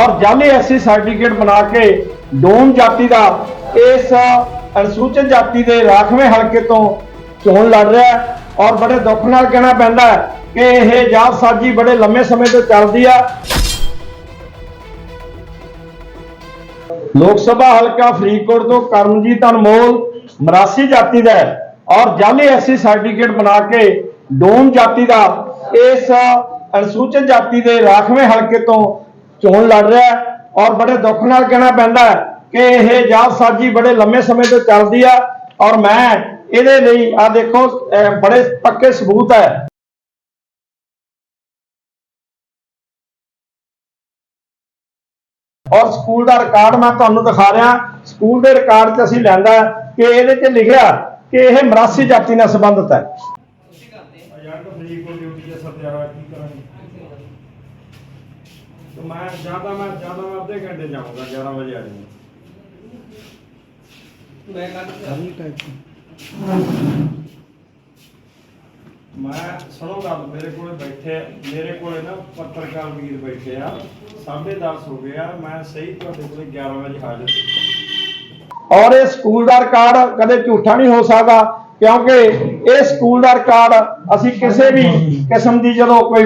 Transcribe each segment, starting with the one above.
ਔਰ ਜਾਲੀ SC certificate ਬਣਾ ਕੇ ਡੋਮ ਜਾਤੀ ਦਾ, ਇਸ ਅਨੁਸੂਚਿਤ ਜਾਤੀ ਦੇ ਰਾਖਵੇਂ ਹਲਕੇ ਤੋਂ ਚੋਣ ਲੜ ਰਿਹਾ ਹੈ ਔਰ ਬੜੇ ਦੁੱਖ ਨਾਲ ਕਹਿਣਾ ਪੈਂਦਾ ਹੈ ਕਿ ਇਹ ਜਾਤ ਸਾਜੀ ਬੜੇ ਲੰਮੇ ਸਮੇਂ ਤੋਂ ਚੱਲਦੀ ਆ। ਲੋਕ ਸਭਾ ਹਲਕਾ ਫਰੀਦਕੋਟ ਤੋਂ ਕਰਮਜੀਤ ਅਨਮੋਲ ਮਰਾਸੀ ਜਾਤੀ ਦਾ ਹੈ ਔਰ ਜਾਲੀ ਐਸਸੀ ਸਰਟੀਫਿਕੇਟ ਬਣਾ ਕੇ ਡੋਮ ਜਾਤੀ ਦਾ, ਇਸ ਅਨੁਸੂਚਿਤ ਜਾਤੀ ਦੇ ਰਾਖਵੇਂ ਹਲਕੇ ਤੋਂ ਚੋਣ ਲੜ ਰਿਹਾ ਹੈ ਔਰ ਬੜੇ ਦੁੱਖ ਨਾਲ ਕਹਿਣਾ ਪੈਂਦਾ ਹੈ ਕਿ ਇਹ ਜਾਤ ਸਾਜੀ ਬੜੇ ਲੰਮੇ ਸਮੇਂ ਤੋਂ ਚੱਲਦੀ ਆ ਔਰ ਮੈਂ ਇਹਦੇ ਲਈ ਆ ਦੇਖੋ ਬੜੇ ਪੱਕੇ ਸਬੂਤ ਹੈ। ਔਰ ਸਕੂਲ ਦਾ ਰਿਕਾਰਡ ਮੈਂ ਤੁਹਾਨੂੰ ਦਿਖਾ ਰਿਹਾ। ਸਕੂਲ ਦੇ ਰਿਕਾਰਡ 'ਚ ਅਸੀਂ ਲੈਂਦਾ ਕਿ ਇਹਦੇ 'ਚ ਲਿਖਿਆ ਕਿ ਇਹ ਮਰਾਸੀ ਜਾਤੀ ਨਾਲ ਸੰਬੰਧਿਤ ਹੈ। ਮੈਂ ਜ਼ਿਆਦਾ ਮੈਂ ਜ਼ਿਆਦਾ ਮੈਂ ਅੱਧੇ ਘੰਟੇ ਜਾਊਂਗਾ 11 ਵਜੇ ਆ ਜਾਊਂਗਾ ਮੈਂ ਸੁਣੋ ਗੱਲ ਮੇਰੇ ਕੋਲੇ ਬੈਠੇ ਮੇਰੇ ਕੋਲੇ ਨਾ ਪੱਤਰਕਾਰ ਵੀਰ ਬੈਠੇ ਆ 10:30 ਹੋ ਗਏ ਆ ਮੈਂ ਸਹੀ ਤੁਹਾਡੇ ਕੋਲੇ 11 ਵਜੇ ਹਾਜ਼ਰ ਸੀ। ਔਰ ਇਹ ਸਕੂਲ ਦਾ ਰਿਕਾਰਡ ਕਦੇ ਝੂਠਾ ਨਹੀਂ ਹੋ ਸਕਦਾ ਕਿਉਂਕਿ ਇਹ ਸਕੂਲ ਦਾ ਰਿਕਾਰਡ ਅਸੀਂ ਕਿਸੇ ਵੀ ਕਿਸਮ ਦੀ ਜਦੋਂ ਕੋਈ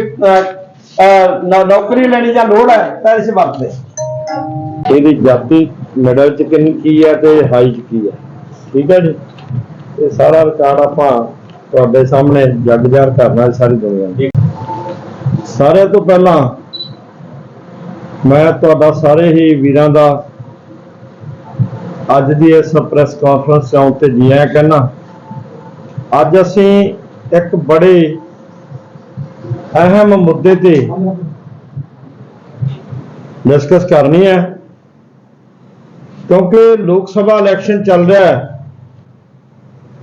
ਨੌਕਰੀ ਲੈਣੀ ਜਾਂ ਲੋੜ ਹੈ, ਤਾਂ ਇਸ ਵਰਤਦੇ ਇਹਦੀ ਜਾਤੀ ਮਿਡਲ ਚ ਕਿੰਨੀ ਕੀ ਹੈ ਤੇ ਹਾਈ ਚ ਕੀ ਹੈ? ਠੀਕ ਹੈ ਜੀ? ਇਹ ਸਾਰਾ ਰਿਕਾਰਡ ਆਪਾਂ ਤੁਹਾਡੇ ਸਾਹਮਣੇ ਜੱਗ ਜਾਰ ਕਰਨਾ ਸਾਰੀ ਦੁਨੀਆ ਨੂੰ ਸਾਰਿਆਂ ਤੋਂ ਪਹਿਲਾਂ ਮੈਂ ਤੁਹਾਡਾ ਸਾਰੇ ਹੀ ਵੀਰਾਂ ਦਾ ਅੱਜ ਦੀ ਇਸ ਪ੍ਰੈਸ ਕਾਨਫਰੰਸ ਚ ਆਉਣ ਤੇ ਜੀ ਆਇਆਂ ਕਹਿਣਾ ਅੱਜ ਅਸੀਂ ਇੱਕ ਬੜੇ ਅਹਿਮ ਮੁੱਦੇ ਤੇ ਡਿਸਕਸ ਕਰਨੀ ਹੈ। ਕਿਉਂਕਿ ਲੋਕ ਸਭਾ ਇਲੈਕਸ਼ਨ ਚੱਲ ਰਿਹਾ ਹੈ।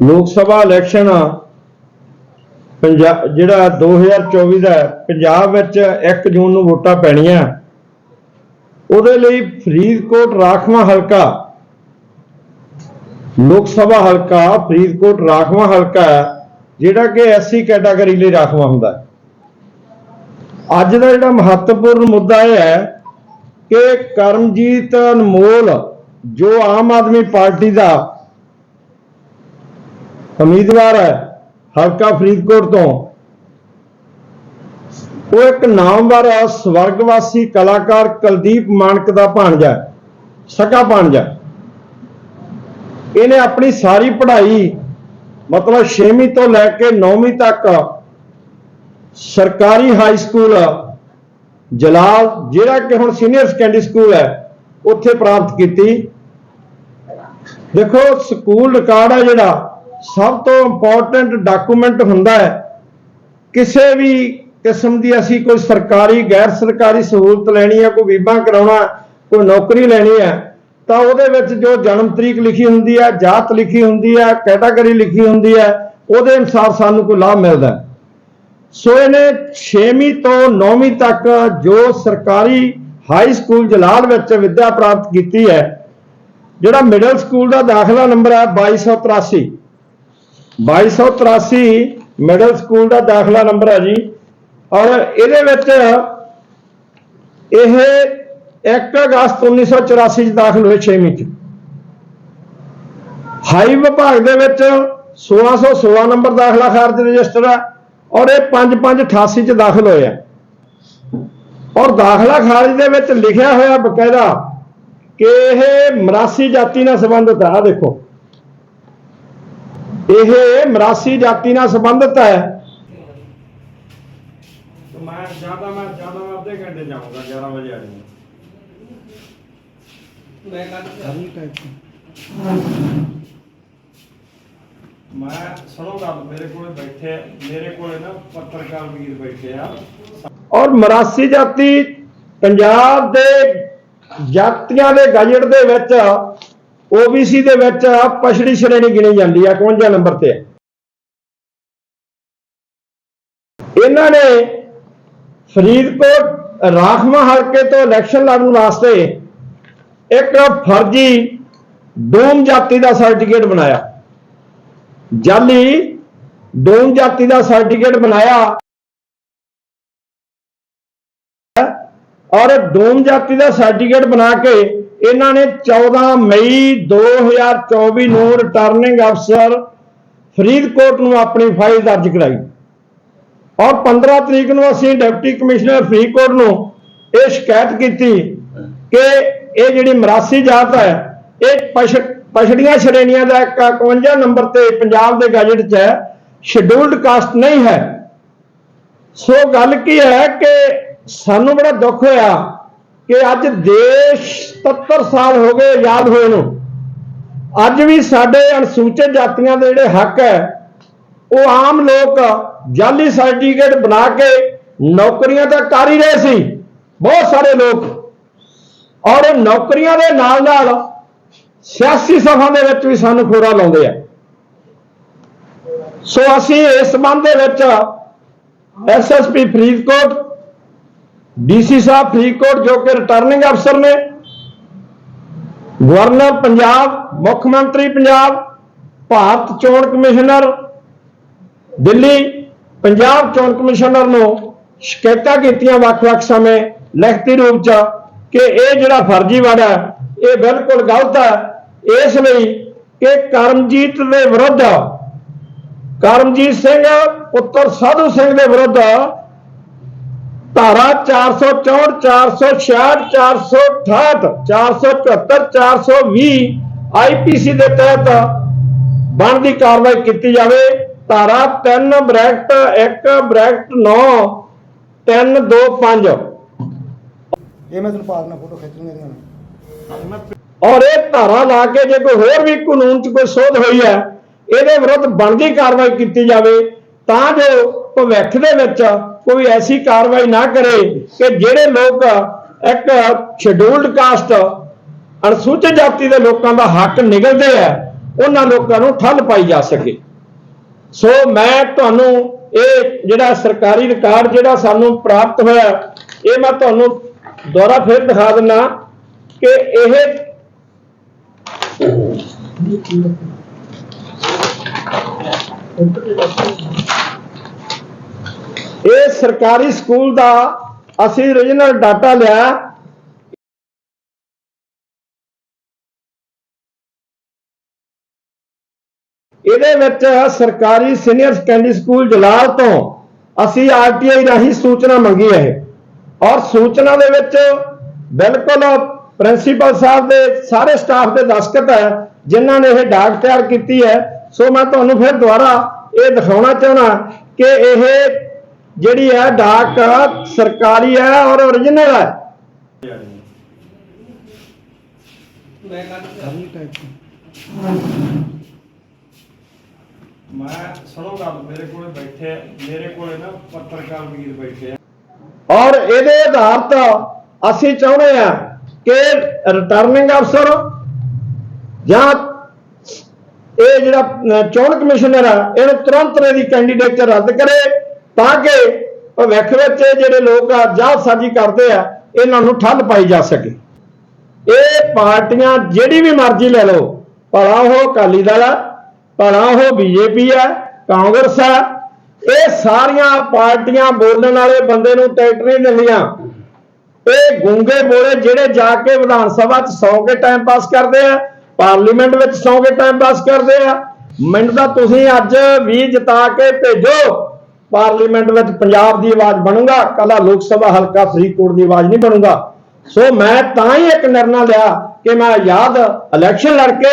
ਲੋਕ ਸਭਾ ਇਲੈਕਸ਼ਨ ਪੰਜਾਬ ਜਿਹੜਾ 2024 ਦਾ ਪੰਜਾਬ ਵਿੱਚ 1 ਜੂਨ ਨੂੰ ਵੋਟਾਂ ਪੈਣੀਆਂ। ਉਹਦੇ ਲਈ ਫਰੀਦਕੋਟ ਰਾਖਵਾਂ ਹਲਕਾ ਲੋਕ ਸਭਾ ਹਲਕਾ ਫਰੀਦਕੋਟ ਰਾਖਵਾਂ ਹਲਕਾ ਹੈ, ਜਿਹੜਾ ਕਿ ਐਸਸੀ ਕੈਟਾਗਰੀ ਲਈ ਰਾਖਵਾਂ ਹੁੰਦਾ ਹੈ। ਅੱਜ ਦਾ ਜਿਹੜਾ ਮਹੱਤਵਪੂਰਨ ਮੁੱਦਾ ਇਹ ਹੈ ਕਿ ਕਰਮਜੀਤ ਅਨਮੋਲ, ਜੋ ਆਮ ਆਦਮੀ ਪਾਰਟੀ ਦਾ ਉਮੀਦਵਾਰ ਹੈ ਹਲਕਾ ਫਰੀਦਕੋਟ ਤੋਂ, ਉਹ ਇੱਕ ਨਾਮਵਰ ਸਵਰਗਵਾਸੀ ਕਲਾਕਾਰ ਕੁਲਦੀਪ ਮਾਨਕ ਦਾ ਭਾਣਜਾ ਸਕਾ ਭਾਣਜਾ ਇਹਨੇ ਆਪਣੀ ਸਾਰੀ ਪੜ੍ਹਾਈ ਮਤਲਬ 6ਵੀਂ ਤੋਂ ਲੈ ਕੇ 9ਵੀਂ ਤੱਕ ਸਰਕਾਰੀ ਹਾਈ ਸਕੂਲ ਜਲਾਲ, ਜਿਹੜਾ ਕਿ ਹੁਣ ਸੀਨੀਅਰ ਸੈਕੰਡਰੀ ਸਕੂਲ ਹੈ, ਉੱਥੇ ਪ੍ਰਾਪਤ ਕੀਤੀ। ਦੇਖੋ ਸਕੂਲ ਰਿਕਾਰਡ ਹੈ ਜਿਹੜਾ, ਸਭ ਤੋਂ ਇੰਪੋਰਟੈਂਟ ਡਾਕੂਮੈਂਟ ਹੁੰਦਾ ਹੈ, ਕਿਸੇ ਵੀ ਕਿਸਮ ਦੀ ਅਸੀਂ ਕੋਈ ਸਰਕਾਰੀ, ਗੈਰ ਸਰਕਾਰੀ ਸਹੂਲਤ ਲੈਣੀ ਹੈ ਕੋਈ ਬੀਮਾ ਕਰਾਉਣਾ, ਕੋਈ ਨੌਕਰੀ ਲੈਣੀ ਹੈ ਤਾਂ ਉਹਦੇ ਵਿੱਚ ਜੋ ਜਨਮ ਤਰੀਕ ਲਿਖੀ ਹੁੰਦੀ ਹੈ ਜਾਤ ਲਿਖੀ ਹੁੰਦੀ ਹੈ ਕੈਟਾਗਰੀ ਲਿਖੀ ਹੁੰਦੀ ਹੈ ਉਹਦੇ ਅਨੁਸਾਰ ਸਾਨੂੰ ਕੋਈ ਲਾਭ ਮਿਲਦਾ। ਹੈ ਸੋ ਇਹਨੇ 6ਵੀਂ ਤੋਂ 9ਵੀਂ ਤੱਕ ਜੋ ਸਰਕਾਰੀ ਹਾਈ ਸਕੂਲ ਜਲਾਲ ਵਿੱਚ ਵਿੱਦਿਆ ਪ੍ਰਾਪਤ ਕੀਤੀ ਹੈ, ਜਿਹੜਾ ਮਿਡਲ ਸਕੂਲ ਦਾ ਦਾਖਲਾ ਨੰਬਰ ਹੈ 2283 2283 ਮਿਡਲ ਸਕੂਲ ਦਾ ਦਾਖਲਾ ਨੰਬਰ ਹੈ ਜੀ। ਔਰ ਇਹਦੇ ਵਿੱਚ ਇਹ 1 ਅਗਸਤ 1984 ਚ ਦਾਖਲ ਹੋਏ 6ਵੀਂ ਚ। ਹਾਈ ਵਿਭਾਗ ਦੇ ਵਿੱਚ 1616 ਨੰਬਰ ਦਾਖਲਾ ਖਾਰਜ ਰਜਿਸਟਰ ਹੈ। ਔਰ ਇਹ 5588 ਚ ਦਾਖਲ ਹੋਇਆ। ਔਰ ਦਾਖਲਾ ਖਾਰਜ ਦੇ ਵਿੱਚ ਲਿਖਿਆ ਹੋਇਆ ਬਕਾਇਦਾ ਕਿ ਇਹ ਮਰਾਸੀ ਜਾਤੀ ਨਾਲ ਸੰਬੰਧਿਤ ਹੈ ਆਹ ਦੇਖੋ। ਇਹ ਮਰਾਸੀ ਜਾਤੀ ਨਾਲ ਸੰਬੰਧਿਤ ਹੈ। ਤੇ ਮੈਂ ਜ਼ਿਆਦਾ ਮੈਂ ਜ਼ਿਆਦਾ ਮੈਂ ਅੱਧੇ ਘੰਟੇ ਜਾਊਂਗਾ 11 ਵਜੇ ਆ ਜਾਊਂਗਾ। ਮੈਂ ਸੁਣੋ ਗੱਲ, ਮੇਰੇ ਕੋਲੇ ਬੈਠੇ, ਮੇਰੇ ਕੋਲੇ ਨਾ ਪੱਤਰਕਾਰ ਵੀਰ ਬੈਠੇ ਆ। ਔਰ ਮਰਾਸੀ ਜਾਤੀ ਪੰਜਾਬ ਦੇ ਜਾਤੀਆਂ ਦੇ ਗਜਟ ਦੇ ਵਿੱਚ OBC ਦੇ ਵਿੱਚ ਪਛੜੀ ਸ਼੍ਰੇਣੀ ਗਿਣੀ ਜਾਂਦੀ ਹੈ 51 ਨੰਬਰ ਤੇ। ਇਹਨਾਂ ਨੇ ਫਰੀਦਕੋਟ ਰਾਖਵਾਂ ਹਲਕੇ ਤੋਂ ਇਲੈਕਸ਼ਨ ਲੜਨ ਵਾਸਤੇ ਇੱਕ ਫਰਜ਼ੀ ਡੂਮ ਜਾਤੀ ਦਾ ਸਰਟੀਫਿਕੇਟ ਬਣਾਇਆ। ਜਾਲੀ ਡੋਮ ਜਾਤੀ ਦਾ ਸਰਟੀਫਿਕੇਟ ਬਣਾਇਆ। ਔਰ ਡੋਮ ਜਾਤੀ ਦਾ ਸਰਟੀਫਿਕੇਟ ਬਣਾ ਕੇ ਇਹਨਾਂ ਨੇ 14 ਮਈ 2024 ਨੂੰ ਰਿਟਰਨਿੰਗ ਅਫਸਰ ਫਰੀਦਕੋਟ ਨੂੰ ਆਪਣੀ ਫਾਈਲ ਦਰਜ ਕਰਾਈ। ਔਰ 15 ਤਰੀਕ ਨੂੰ ਅਸੀਂ ਡਿਪਟੀ ਕਮਿਸ਼ਨਰ ਫਰੀਦਕੋਟ ਨੂੰ ਇਹ ਸ਼ਿਕਾਇਤ ਕੀਤੀ ਕਿ ਇਹ ਜਿਹੜੀ ਮਰਾਸੀ ਜਾਤ ਹੈ, ਇਹ ਪਛ- ਪਛੜੀਆਂ ਸ਼੍ਰੇਣੀਆਂ ਦਾ ਇੱਕ 51 ਨੰਬਰ ਤੇ ਪੰਜਾਬ ਦੇ ਗਜਟ 'ਚ ਹੈ ਸ਼ਡਿਊਲਡ ਕਾਸਟ ਨਹੀਂ ਹੈ। ਸੋ ਗੱਲ ਕੀ ਹੈ ਕਿ ਸਾਨੂੰ ਬੜਾ ਦੁੱਖ ਹੋਇਆ ਕਿ ਅੱਜ ਦੇਸ਼ 77 ਸਾਲ ਹੋ ਗਏ ਆਜ਼ਾਦ ਹੋਏ ਨੂੰ। ਅੱਜ ਵੀ ਸਾਡੇ ਅਨੁਸੂਚਿਤ ਜਾਤੀਆਂ ਦੇ ਜਿਹੜੇ ਹੱਕ ਹੈ, ਉਹ ਆਮ ਲੋਕ ਜਾਲੀ ਸਰਟੀਫਿਕੇਟ ਬਣਾ ਕੇ ਨੌਕਰੀਆਂ ਤਾਂ ਕਰ ਹੀ ਰਹੇ ਸੀ। ਬਹੁਤ ਸਾਰੇ ਲੋਕ। ਔਰ ਉਹ ਨੌਕਰੀਆਂ ਦੇ ਨਾਲ ਨਾਲ ਸਿਆਸੀ ਸਭਾ ਦੇ ਵਿੱਚ ਵੀ ਸਾਨੂੰ ਖੋਰਾ ਲਾਉਂਦੇ ਆ। ਸੋ ਅਸੀਂ ਇਸ ਸੰਬੰਧ ਦੇ ਵਿੱਚ ਐਸਐਸਪੀ ਫਰੀਦਕੋਟ ਡੀਸੀ ਸਾਹਿਬ ਫਰੀਦਕੋਟ ਜੋ ਕਿ ਰਿਟਰਨਿੰਗ ਅਫਸਰ ਨੇ ਗਵਰਨਰ ਪੰਜਾਬ ਮੁੱਖ ਮੰਤਰੀ ਪੰਜਾਬ ਭਾਰਤ ਚੋਣ ਕਮਿਸ਼ਨਰ ਦਿੱਲੀ ਪੰਜਾਬ ਚੋਣ ਕਮਿਸ਼ਨਰ ਨੂੰ ਸ਼ਿਕਾਇਤਾਂ ਕੀਤੀਆਂ ਵੱਖ-ਵੱਖ ਸਮੇਂ ਲਿਖਤੀ ਰੂਪ ਚ ਕਿ ਇਹ ਜਿਹੜਾ ਫਰਜ਼ੀਵਾੜਾ ਹੈ, ਇਹ ਬਿਲਕੁਲ ਗਲਤ ਹੈ। ਇਸ ਲਈ ਕਿ ਕਰਮਜੀਤ ਦੇ ਵਿਰੁੱਧ ਕਰਮਜੀਤ ਸਿੰਘ ਪੁੱਤਰ ਸਾਧੂ ਸਿੰਘ ਦੇ ਵਿਰੁੱਧ ਧਾਰਾ 464 466 468 474 420 ਆਈਪੀਸੀ ਦੇ ਤਹਿਤ ਬਣਦੀ ਕਾਰਵਾਈ ਕੀਤੀ ਜਾਵੇ। ਧਾਰਾ 3 ਬ੍ਰੈਕਟ 1 ਬ੍ਰੈਕਟ 9 3 2 5 ਇਹ ਮੈਂ ਤੁਹਾਨੂੰ ਪਾ ਦੇਣਾ ਫੋਟੋ ਖਿੱਚਣੀਆਂ ਦੀਆਂ ਮੈਂ ਔਰ ਇਹ ਧਾਰਾ ਲਾ ਕੇ ਜੇ ਕੋਈ ਹੋਰ ਵੀ ਕਾਨੂੰਨ 'ਚ ਕੋਈ ਸੋਧ ਹੋਈ ਹੈ, ਇਹਦੇ ਵਿਰੁੱਧ ਬਣਦੀ ਕਾਰਵਾਈ ਕੀਤੀ ਜਾਵੇ, ਤਾਂ ਜੋ ਭਵਿੱਖ ਦੇ ਵਿੱਚ ਕੋਈ ਐਸੀ ਕਾਰਵਾਈ ਨਾ ਕਰੇ ਕਿ ਜਿਹੜੇ ਲੋਕ ਇੱਕ ਸ਼ਡਿਊਲਡ ਕਾਸਟ ਅਨੁਸੂਚਿਤ ਜਾਤੀ ਦੇ ਲੋਕਾਂ ਦਾ ਹੱਕ ਨਿਗਲਦੇ ਆ, ਉਹਨਾਂ ਲੋਕਾਂ ਨੂੰ ਠੱਲ ਪਾਈ ਜਾ ਸਕੇ। ਸੋ ਮੈਂ ਤੁਹਾਨੂੰ ਇਹ ਜਿਹੜਾ ਸਰਕਾਰੀ ਰਿਕਾਰਡ ਜਿਹੜਾ ਸਾਨੂੰ ਪ੍ਰਾਪਤ ਹੋਇਆ, ਇਹ ਮੈਂ ਤੁਹਾਨੂੰ ਦੁਬਾਰਾ ਫਿਰ ਦਿਖਾ ਦਿੰਦਾ ਕਿ ਇਹ ਇਹ ਸਰਕਾਰੀ ਸਕੂਲ ਦਾ ਅਸੀਂ origignal ਡਾਟਾ ਲਿਆ। ਇਹਦੇ ਵਿੱਚ ਸਰਕਾਰੀ ਸੀਨੀਅਰ ਸੈਕੰਡਰੀ ਸਕੂਲ ਜਲਾਲ ਤੋਂ ਅਸੀਂ ਆਰਟੀਆਈ ਰਾਹੀਂ ਸੂਚਨਾ ਮੰਗੀ ਹੈ। ਔਰ ਸੂਚਨਾ ਦੇ ਵਿੱਚ ਬਿਲਕੁਲ ਪ੍ਰਿੰਸੀਪਲ ਸਾਹਿਬ ਦੇ ਸਾਰੇ ਸਟਾਫ ਦੇ ਦਸਤਖਤ ਹੈ। ਜਿਨ੍ਹਾਂ ਨੇ ਇਹ ਡਾਕ ਤਿਆਰ ਕੀਤੀ ਹੈ ਸੋ ਮੈਂ ਤੁਹਾਨੂੰ ਫਿਰ ਦੁਬਾਰਾ ਇਹ ਦਿਖਾਉਣਾ ਚਾਹੁੰਦਾ ਕਿ ਇਹ ਜਿਹੜੀ ਹੈ ਡਾਕ ਸਰਕਾਰੀ ਹੈ ਔਰ origignal ਹੈ। ਮੈਂ ਸੁਣੋ ਗੱਲ ਮੇਰੇ ਕੋਲੇ ਬੈਠੇ ਮੇਰੇ ਕੋਲੇ ਨਾ ਪੱਤਰਕਾਰ ਵੀਰ ਬੈਠੇ ਆ। ਔਰ ਇਹਦੇ ਆਧਾਰਤ ਅਸੀਂ ਚਾਹੁੰਦੇ ਆ ਕਿ ਰਿਟਰਨਿੰਗ ਅਫਸਰ ਜਾਂ ਇਹ ਜਿਹੜਾ ਚੋਣ ਕਮਿਸ਼ਨਰ ਆ, ਇਹਨੂੰ ਤੁਰੰਤ ਇਹਦੀ ਕੈਂਡੀਡੇਟ ਰੱਦ ਕਰੇ ਤਾਂ ਕਿ ਭਵਿੱਖ ਵਿੱਚ ਇਹ ਜਿਹੜੇ ਲੋਕ ਆ ਜਾਲਸਾਜ਼ੀ ਕਰਦੇ ਆ, ਇਹਨਾਂ ਨੂੰ ਠੱਲ ਪਾਈ ਜਾ ਸਕੇ। ਇਹ ਪਾਰਟੀਆਂ ਜਿਹੜੀ ਵੀ ਮਰਜ਼ੀ ਲੈ ਲਓ, ਭਲਾ ਉਹ ਅਕਾਲੀ ਦਲ ਆ, ਭਲਾ ਉਹ ਬੀਜੇਪੀ ਆ, ਕਾਂਗਰਸ ਆ, ਇਹ ਸਾਰੀਆਂ ਪਾਰਟੀਆਂ ਬੋਲਣ ਵਾਲੇ ਬੰਦੇ ਨੂੰ ਟਿਕਟ ਨਹੀਂ ਦਿੰਦੀਆਂ ਇਹ ਗੁੰਗੇ ਬੋਲੇ ਜਿਹੜੇ ਜਾ ਕੇ ਵਿਧਾਨ ਸਭਾ 'ਚ ਸੌ ਕੇ ਟਾਈਮ ਪਾਸ ਕਰਦੇ ਆ ਪਾਰਲੀਮੈਂਟ ਵਿੱਚ ਸੌ ਕੇ ਟਾਈਮ ਪਾਸ ਕਰਦੇ ਆ। ਮੈਨੂੰ ਤਾਂ ਤੁਸੀਂ ਅੱਜ ਵੀ ਜਿਤਾ ਕੇ ਭੇਜੋ। ਪਾਰਲੀਮੈਂਟ ਵਿੱਚ ਪੰਜਾਬ ਦੀ ਆਵਾਜ਼ ਬਣੂਗਾ ਕੱਲਾ ਲੋਕ ਸਭਾ ਹਲਕਾ ਫਰੀਦਕੋਟ ਦੀ ਆਵਾਜ਼ ਨਹੀਂ ਬਣੂਗਾ। ਸੋ ਮੈਂ ਤਾਂ ਹੀ ਇੱਕ ਨਿਰਣਾ ਲਿਆ ਕਿ ਮੈਂ ਆਜ਼ਾਦ ਇਲੈਕਸ਼ਨ ਲੜ ਕੇ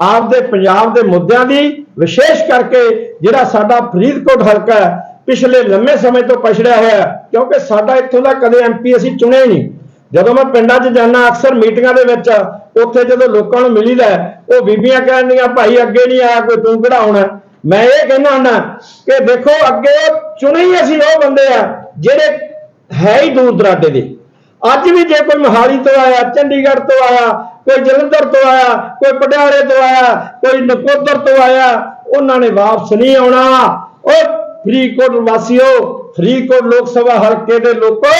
ਆਪਦੇ ਪੰਜਾਬ ਦੇ ਮੁੱਦਿਆਂ ਦੀ ਵਿਸ਼ੇਸ਼ ਕਰਕੇ ਜਿਹੜਾ ਸਾਡਾ ਫਰੀਦਕੋਟ ਹਲਕਾ ਹੈ, ਪਿਛਲੇ ਲੰਮੇ ਸਮੇਂ ਤੋਂ ਪਛੜਿਆ ਹੋਇਆ ਹੈ, ਕਿਉਂਕਿ ਸਾਡਾ ਇੱਥੋਂ ਦਾ ਕਦੇ ਐਮਪੀ ਅਸੀਂ ਚੁਣਿਆ ਹੀ ਨਹੀਂ। ਜਦੋਂ ਮੈਂ ਪਿੰਡਾਂ 'ਚ ਜਾਂਦਾ, ਅਕਸਰ ਮੀਟਿੰਗਾਂ ਦੇ ਵਿੱਚ ਉੱਥੇ ਜਦੋਂ ਲੋਕਾਂ ਨੂੰ ਮਿਲੀਦਾ ਹੈ, ਉਹ ਬੀਬੀਆਂ ਕਹਿੰਦੀਆਂ ਭਾਈ ਅੱਗੇ ਨਹੀਂ ਆਇਆ ਕੋਈ ਤੂੰ ਕਿਹੜਾ ਮੈਂ ਇਹ ਕਹਿੰਦਾ ਹੁੰਦਾ ਕਿ ਦੇਖੋ ਅੱਗੇ ਚੁਣੇ ਹੀ ਅਸੀਂ ਉਹ ਬੰਦੇ ਆ ਜਿਹੜੇ ਹੈ ਹੀ ਦੂਰ ਦਰਾਡੇ ਦੇ। ਅੱਜ ਵੀ ਜੇ ਕੋਈ ਮੋਹਾਲੀ ਤੋਂ ਆਇਆ ਚੰਡੀਗੜ੍ਹ ਤੋਂ ਆਇਆ ਕੋਈ ਜਲੰਧਰ ਤੋਂ ਆਇਆ ਕੋਈ ਪਟਿਆਲੇ ਤੋਂ ਆਇਆ ਕੋਈ ਨਕੋਦਰ ਤੋਂ ਆਇਆ ਉਹਨਾਂ ਨੇ ਵਾਪਸ ਨਹੀਂ ਆਉਣਾ। ਉਹ ਫਰੀਦਕੋਟ ਵਾਸੀਓ ਫਰੀਦਕੋਟ ਲੋਕ ਸਭਾ ਹਲਕੇ ਦੇ ਲੋਕੋ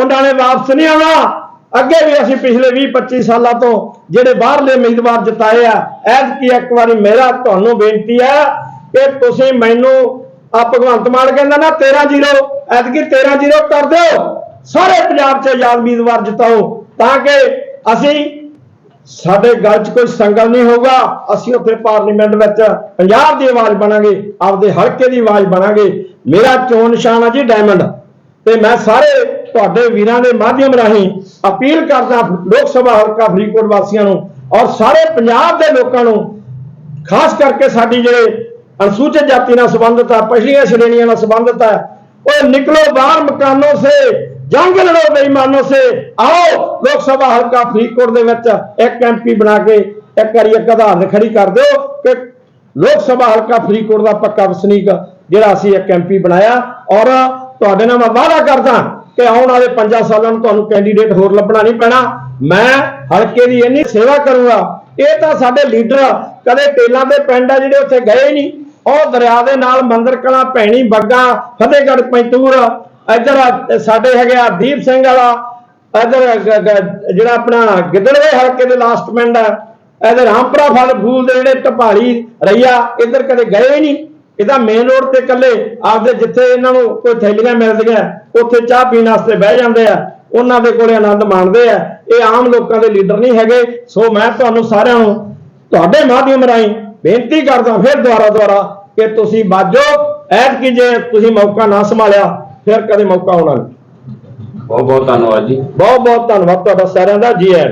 ਉਹਨਾਂ ਨੇ ਵਾਪਸ ਨਹੀਂ ਆਉਣਾ। ਅੱਗੇ ਵੀ ਅਸੀਂ ਪਿਛਲੇ 20 25 ਸਾਲਾਂ ਤੋਂ ਜਿਹੜੇ ਬਾਹਰਲੇ ਉਮੀਦਵਾਰ ਜਿਤਾਏ ਆ, ਐਤਕੀ ਇੱਕ ਵਾਰੀ ਮੇਰਾ ਤੁਹਾਨੂੰ ਬੇਨਤੀ ਆ ਕਿ ਤੁਸੀਂ ਮੈਨੂੰ ਆ ਭਗਵੰਤ ਮਾਨ ਕਹਿੰਦਾ ਨਾ 13 ਜ਼ੀਰੋ, ਐਤਕੀ 13 ਜ਼ੀਰੋ ਕਰ ਦਿਓ। ਸਾਰੇ ਪੰਜਾਬ 'ਚ ਆਜ਼ਾਦ ਉਮੀਦਵਾਰ ਜਿਤਾਓ, ਤਾਂ ਕਿ ਅਸੀਂ, ਸਾਡੇ ਗੱਲ 'ਚ ਕੋਈ ਸੰਗਲ ਨਹੀਂ ਹੋਊਗਾ, ਅਸੀਂ ਉੱਥੇ ਪਾਰਲੀਮੈਂਟ ਵਿੱਚ ਪੰਜਾਬ ਦੀ ਆਵਾਜ਼ ਬਣਾਂਗੇ, ਆਪਦੇ ਹਲਕੇ ਦੀ ਆਵਾਜ਼ ਬਣਾਂਗੇ। ਮੇਰਾ ਚੋਣ ਨਿਸ਼ਾਨ ਆ ਜੀ, ਡਾਇਮੰਡ। ਤੇ ਮੈਂ ਸਾਰੇ ਤੁਹਾਡੇ ਵੀਰਾਂ ਦੇ ਮਾਧਿਅਮ ਰਾਹੀਂ ਅਪੀਲ ਕਰਦਾ ਲੋਕ ਸਭਾ ਹਲਕਾ ਫਰੀਦਕੋਟ ਵਾਸੀਆਂ ਨੂੰ ਔਰ ਸਾਰੇ ਪੰਜਾਬ ਦੇ ਲੋਕਾਂ ਨੂੰ, ਖਾਸ ਕਰਕੇ ਸਾਡੀ ਜਿਹੜੇ ਅਨੁਸੂਚਿਤ ਜਾਤੀ ਨਾਲ ਸੰਬੰਧਿਤ ਹੈ ਪਛੜੀਆਂ ਸ਼੍ਰੇਣੀਆਂ ਨਾਲ ਸੰਬੰਧਿਤ ਹੈ ਉਹ ਨਿਕਲੋ ਬਾਹਰ ਮਕਾਨੋਂ ਸੇ, ਜੰਗ ਲੜੋ ਬੇਈਮਾਨੋਂ ਸੇ, ਆਓ ਲੋਕ ਸਭਾ ਹਲਕਾ ਫਰੀਦਕੋਟ ਦੇ ਵਿੱਚ ਇੱਕ ਐਮਪੀ ਬਣਾ ਕੇ ਇੱਕ ਵਾਰੀ ਇੱਕ ਆਧਾਰ ਖੜੀ ਕਰ ਦਿਓ ਕਿ ਲੋਕ ਸਭਾ ਹਲਕਾ ਫਰੀਦਕੋਟ ਦਾ ਪੱਕਾ ਵਸਨੀਕ ਜਿਹੜਾ ਅਸੀਂ ਇੱਕ ਐਮਪੀ ਬਣਾਇਆ ਔਰ ਤੁਹਾਡੇ ਨਾਲ ਮੈਂ ਵਾਅਦਾ ਕਰਦਾ ਕਿ ਆਉਣ ਵਾਲੇ 5 ਸਾਲਾਂ ਨੂੰ ਤੁਹਾਨੂੰ ਕੈਂਡੀਡੇਟ ਹੋਰ ਲੱਭਣਾ ਨਹੀਂ ਪੈਣਾ। ਮੈਂ ਹਲਕੇ ਦੀ ਇੰਨੀ ਸੇਵਾ ਕਰੂੰਗਾ। ਇਹ ਤਾਂ ਸਾਡੇ ਲੀਡਰ ਕਦੇ ਟੇਲਾਂ ਦੇ ਪਿੰਡ ਆ ਜਿਹੜੇ ਉੱਥੇ ਗਏ ਹੀ ਨਹੀਂ। ਉਹ ਦਰਿਆ ਦੇ ਨਾਲ ਮੰਦਰ ਕਲਾਂ, ਭੈਣੀ ਬੱਗਾ ਫਤਿਹਗੜ੍ਹ, ਪੈਂਤੂਰ, ਇੱਧਰ ਸਾਡੇ ਹੈਗੇ ਆ ਦੀਪ ਸਿੰਘ ਵਾਲਾ, ਇੱਧਰ ਜਿਹੜਾ ਆਪਣਾ ਗਿੱਦੜਵੇ ਹਲਕੇ ਦੇ ਲਾਸਟ ਪਿੰਡ ਆ, ਇੱਧਰ ਰਾਮਪੁਰਾ ਫਲ ਫੂਲ ਦੇ ਜਿਹੜੇ ਟਪਾਲੀ ਰਈਆ, ਇੱਧਰ ਕਦੇ ਗਏ ਹੀ ਨਹੀਂ। ਇਹਦਾ ਮੇਨ ਰੋਡ ਤੇ ਇਕੱਲੇ ਆਪਦੇ ਜਿੱਥੇ ਇਹਨਾਂ ਨੂੰ ਕੋਈ ਥੈਲੀਆਂ ਮਿਲਦੀਆਂ ਉੱਥੇ ਚਾਹ ਪੀਣ ਵਾਸਤੇ ਬਹਿ ਜਾਂਦੇ ਆ ਉਹਨਾਂ ਦੇ ਕੋਲੇ ਆਨੰਦ ਮਾਣਦੇ ਆ। ਇਹ ਆਮ ਲੋਕਾਂ ਦੇ ਲੀਡਰ ਨਹੀਂ ਹੈਗੇ ਸੋ ਮੈਂ ਤੁਹਾਨੂੰ ਸਾਰਿਆਂ ਨੂੰ ਤੁਹਾਡੇ ਮਾਧਿਅਮ ਰਾਹੀਂ ਬੇਨਤੀ ਕਰਦਾ ਫਿਰ ਦੁਆਰਾ ਦੁਆਰਾ ਕਿ ਤੁਸੀਂ ਬਾਜੋ ਐਤਕੀ ਜੇ ਤੁਸੀਂ ਮੌਕਾ ਨਾ ਸੰਭਾਲਿਆ ਫਿਰ ਕਦੇ ਮੌਕਾ ਆਉਣਾ ਨਹੀਂ। ਬਹੁਤ ਬਹੁਤ ਧੰਨਵਾਦ ਜੀ। ਬਹੁਤ ਬਹੁਤ ਧੰਨਵਾਦ ਤੁਹਾਡਾ ਸਾਰਿਆਂ ਦਾ ਜੀ ਆਇਆਂ